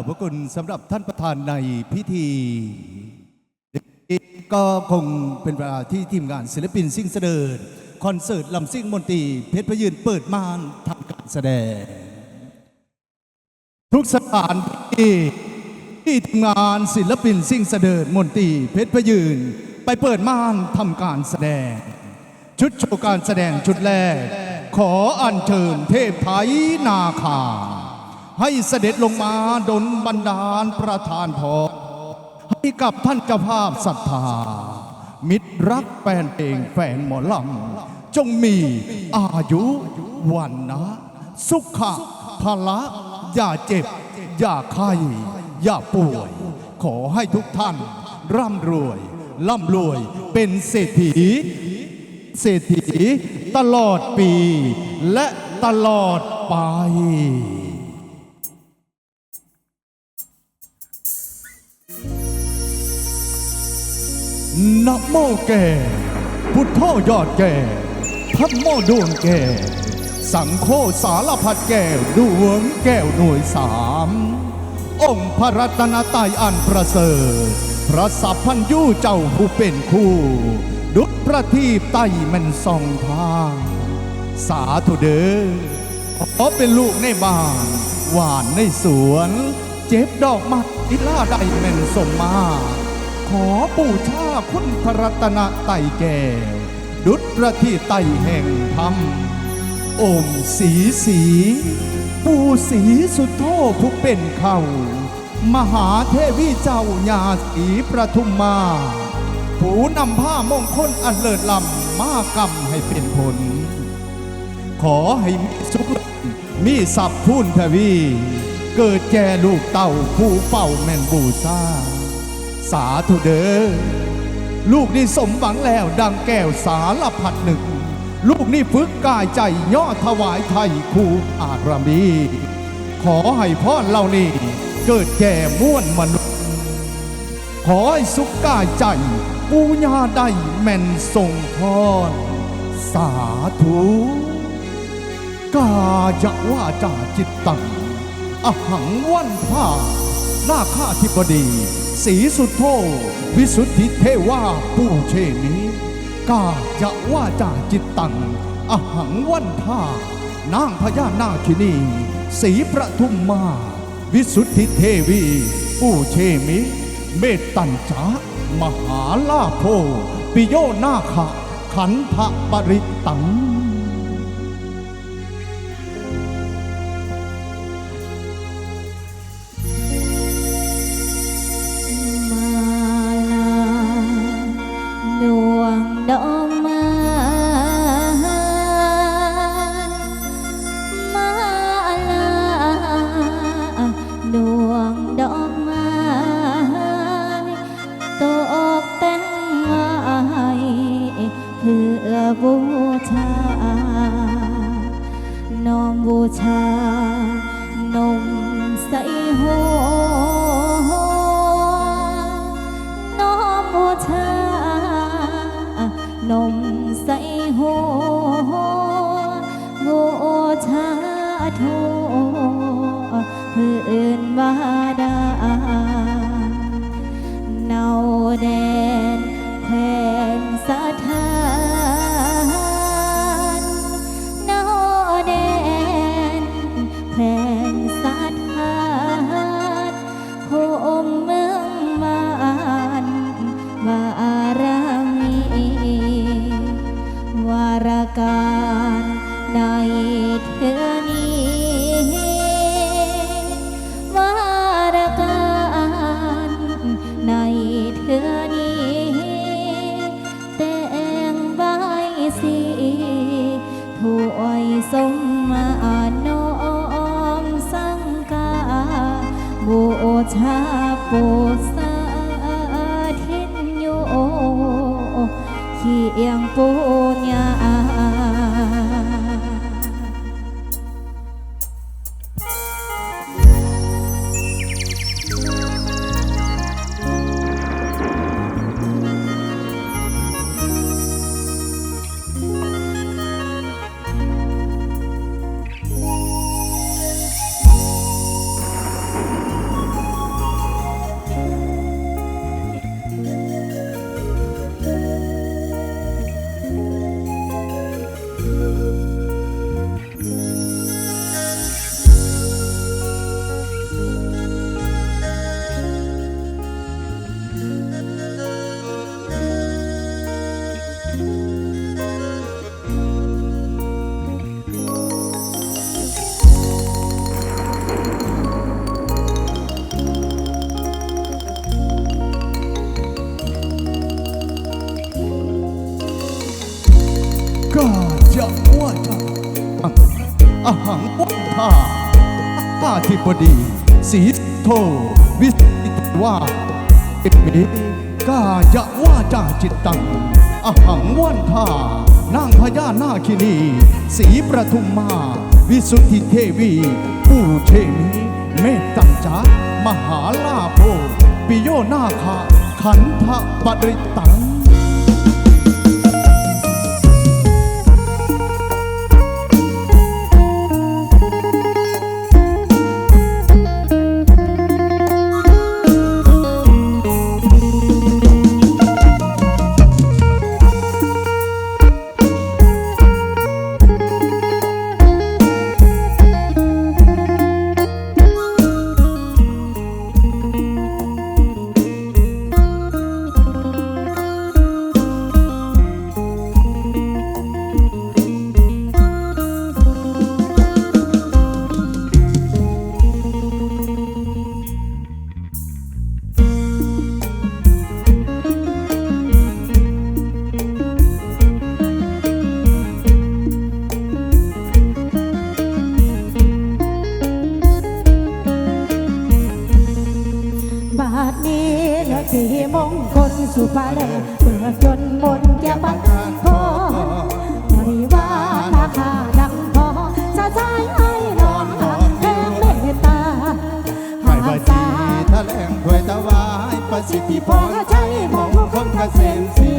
อบพระคุณสำหรับท่านประธานในพิธี ก็คงเป็นเวลาที่ทีมงานศิลปินซิ่งเสดินคอนเสิร์ตลำซิ่งมนตรีเพชรพยืนเปิดม่านทำการแสดง ทุกสถานที่ที่ทีมงานศิลปินซิ่งเสดินมนตรีเพชรพยืนไปเปิดม่านทำการแสดง ชุดโชว์การแสดงชุดแรก ขออัญเชิญเทพไทยนาคา ให้เสด็จลงมาดลบันดาลประทานพรให้กับท่านเจ้าภาพศรัทธา มิตรรักแฟนเพลงแฟนหมอลำจงมีอายุวันนะ สุขะพละอย่าเจ็บ อย่าไข้อย่าป่วย ขอให้ทุกท่าน ร่ำรวย ร่ำรวยเป็นเศรษฐี เศรษฐีตลอดปี และตลอดไป นะโมแก่ พุทโธยอดแก่ธัมโมดวงแก่ สังโฆสารพัดแก้วดวงแก้วหน่วยสามองค์พระรัตนตรัยอันประเสริฐ พระสัพพัญญูเจ้าผู้เป็นคู่ ดุจประทีปไต้แมันส่องทาง สาธุเด้อขอเป็นลูกในบ้าน หวานในสวน เจ็บดอกมัดอิลาใดแม่นสมมา ขอบูชาคุณพระรัตนไตแก้วดุจประทีไตแห่งธรรมอมสีสี ปูสีสุดโทผู้เป็นเขามหาเทวีเจ้าญาสีประทุมมา ผู้นำผ้ามงคลอันเลิศล้ำมากรรมให้เป็นผล ขอให้มีสุขมีทรัพย์พูนทวี เกิดแก่ลูกเต่าผู้เฝ้าแม่นบูชา สาธุเด้อลูกนี่สมหวังแล้วดังแก้วสารพัดหนึ่ง ลูกนี่ฝึกกายใจย่อถวายไทยครูอารามี ขอให้พ่อเรานี่เกิดแก่ม่วนมนุษย์ ขอให้สุขกายใจปูญาได้แม่นทรงพรสาธุกายว่าจาจิตตัง อหังวันผ้าหน้าข้าธิบดี สีสุดโทวิสุทธิเทวาผู้เชนี้กาจะว่าจาจิตตัง อหังวันผ้านางพญานาคินีสีประทุมมา วิสุทธิเทวีผู้เชมิ เมตตัญจามหาลาโภปิโยนาคะขันธปริตตัง ทูพื้นบาดาเนาแดนแควนสถานเนาแดนแควนสถานโคมเมืองมานวารามีวารการใน เคี กายว่าจาอาหังวัฏฐาข้าธิบดีสีโทวิสิตว่าเอเมกายว่าจาจิตตังอหังวันทานางพญานาคินีสีประทุมมา วิสุทธิเทวีผู้เทมีเมตตังจามหาลาโภปิโยนาคาขันธปริตัง เลือกสีมงคลสุภาแลเบิกจนหมดแก้วบังพอบริวารราคาดังพอจะใช้ไอ้น้องแผ่เมตตาหายไปสีทะเลงถวยตะวายประสิทธิพอใจมงคลเกษมสี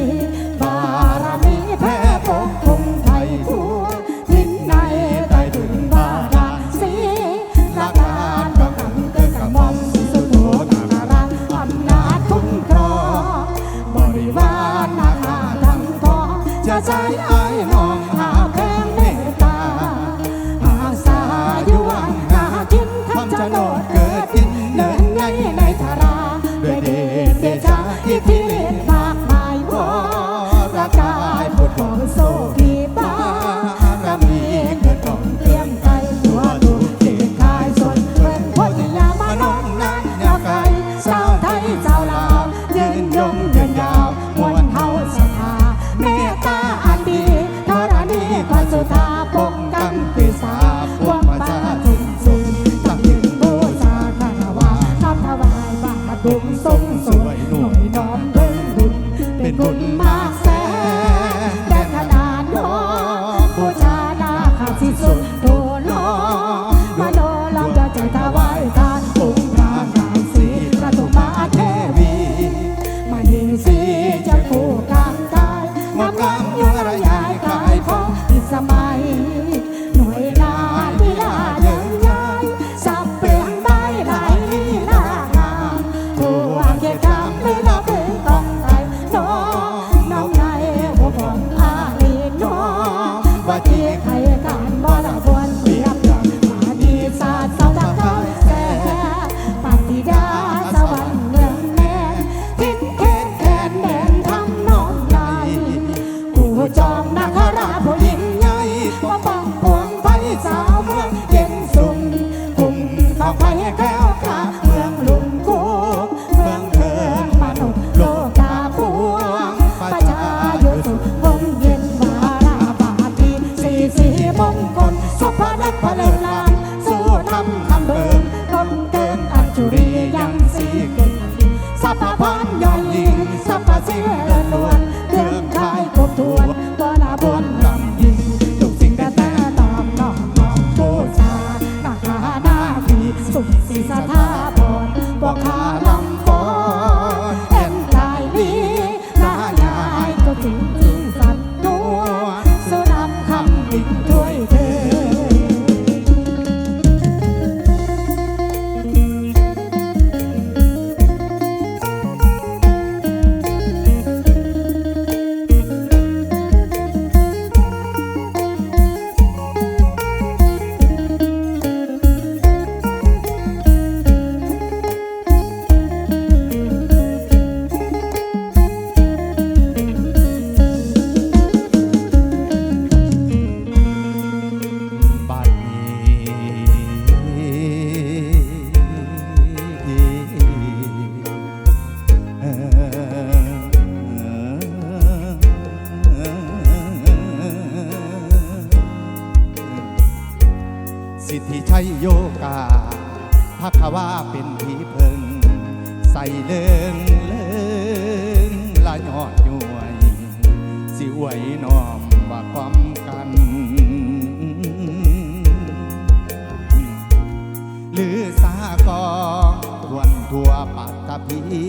ปัตตภี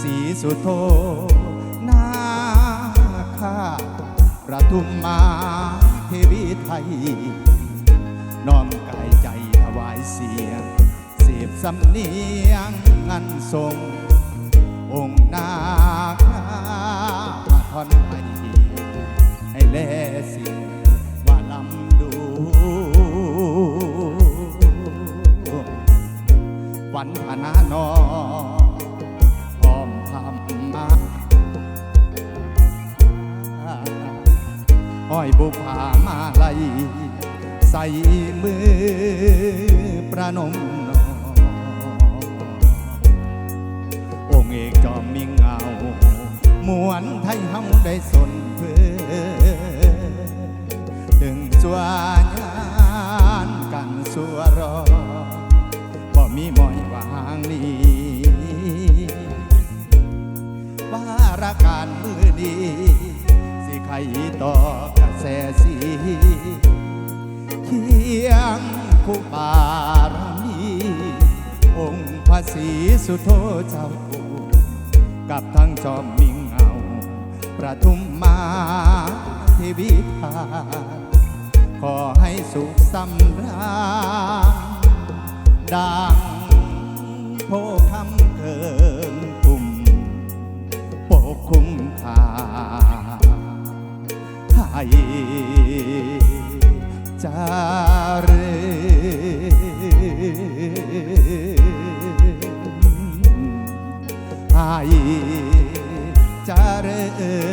สีสุโธนาคาประทุมมาเทวีไทย น้อมกายใจถวายเสียงเสียบสำเนียงงันทรง องค์นาคาทอนไทยให้แลเสียงว่าลำดู วันพนานอพร้อมทำมาห้อยบุพามาลัยใส่มือประนมนอองค์เอกจอมมีเงามวนไทยเฮาได้สนเพื่อถึงสวญานกันสัวรอบ่มีหมอ นีว่าราการมือนี้ สิใครต่อกระแสสีเคียงคู่บารมีองค์พระศรีสุโธเจ้ากูกับทั้งจอมมิงเงาประทุมมาเทวิภาขอให้สุขสำราญดัง โพคำเกินปุ่มปกคุ้มคาให้จาเรให้เจริญ